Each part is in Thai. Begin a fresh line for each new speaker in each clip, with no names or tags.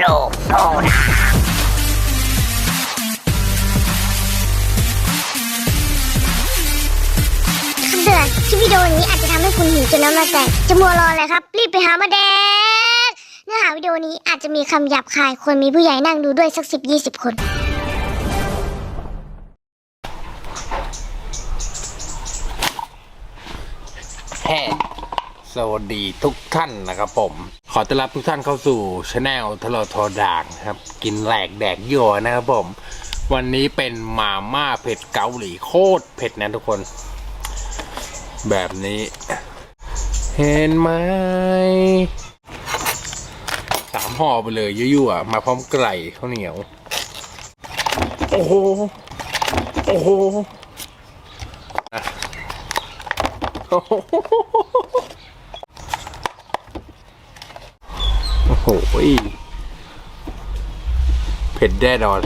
โลโตนะ
คำเตือนคลิปวิดีโอนี้อาจจะทำให้คุณหิวจนน้ำลายแตกจะมัวรออะไรครับ รีบไปหามาแดกเนื้อหาวิดีโอนี้อาจจะมีคำหยาบคาย ควรมีผู้ใหญ่นั่งดูด้วยสักสิบยี่สิบคน
แฮ่สวัสดีทุกท่านนะครับผม ขอต้อนรับทุกท่านเข้าสู่ช anel ทะเลทอด่างครับ กินแหลกแดกยัวนะครับผม วันนี้เป็นมาม่าเผ็ดเกาหลีโคตรเผ็ดนะทุกคน แบบนี้ เห็นไหมสามห่อไปเลยยั่วๆมาพร้อมไก่ข้าวเหนียว โอ้โห โอ้โห โหโอ้โหเผ็ดแน่นอน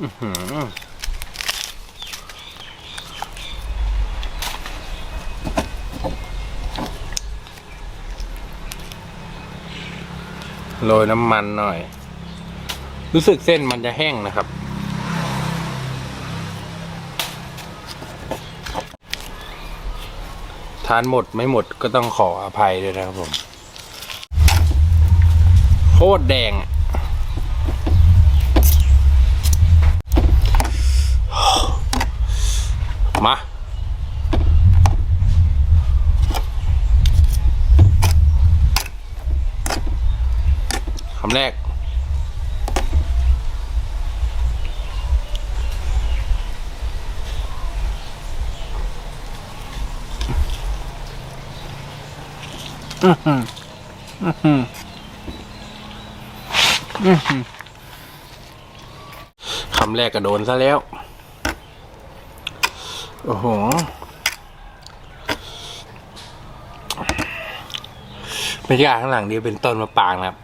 อือหือโรยน้ำมันหน่อย รู้สึกเส้นมันจะแห้งนะครับ ทานหมดไม่หมดก็ต้องขออภัยด้วยนะครับผม โคตรแดงมาคำแรก อื้อหืออื้อหืออื้อหือ คำแรกก็โดนซะแล้ว โอ้โห บรรยากาศข้างหลังนี้เป็นต้นมะปรางครับ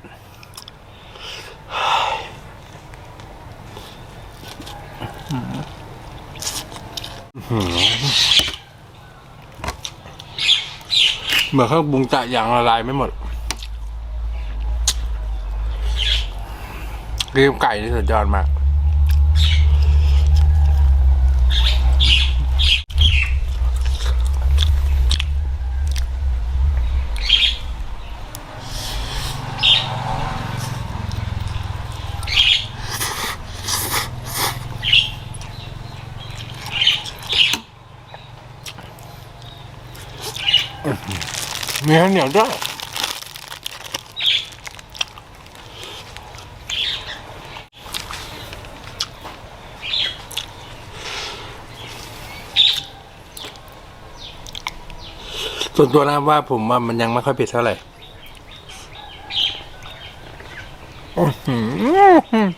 เหมือนเครื่องปรุงจะอย่างละลายไม่หมดเรียมไก่นี่สุดยอดมาก มีข้าวเหนียวด้วยส่วนตัวนะว่าผมว่ามันยังไม่ค่อยเผ็ดเท่าไหร่อื้อหือ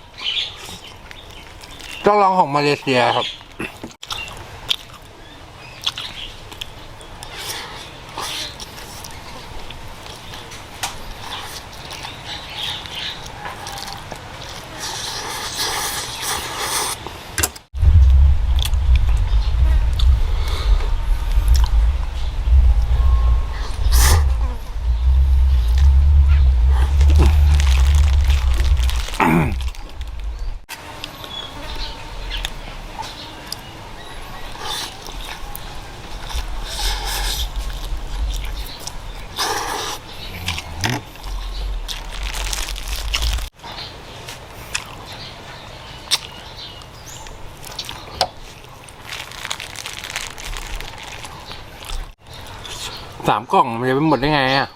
ต้องลองของมาเลเซียครับ สามกล่องมันจะไปหมดได้ไงอะ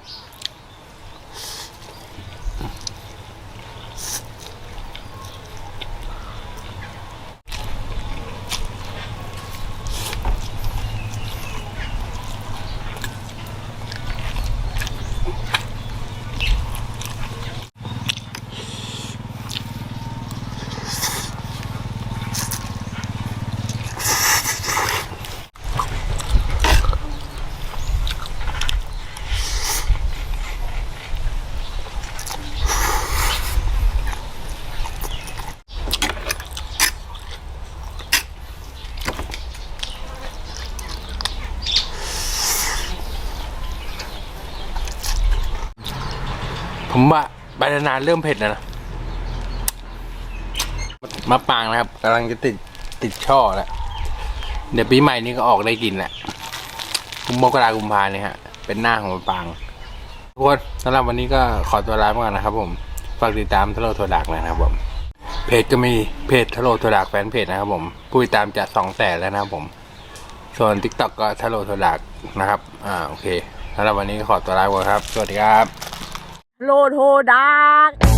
ผมว่าใบนานาเริ่มเผ็ดแล้วนะมะปางนะครับกำลังจะติดติดช่อแล้วเดี๋ยวปีใหม่นี้ก็ออกได้กินแหละกุมมกรากุมภาเนี่ยฮะ เป็นหน้าของมะปางทุกคนสำหรับวันนี้ก็ขอตัวลาไปก่อนนะครับ ผมฝากติดตามทะโลโทรดักนะครับผมเพจก็มีเพจทะโลโทรดักแฟนเพจนะครับ ผมผู้ติดตามจะสองแสนแล้วนะครับผม ส่วน t ิ k t o k ก็ทะโลโทรดักนะครับ อ่าโอเคสำหรับวันนี้ขอตัวลาไปก่อนครับ สวัสดีครับ
โลโทดัก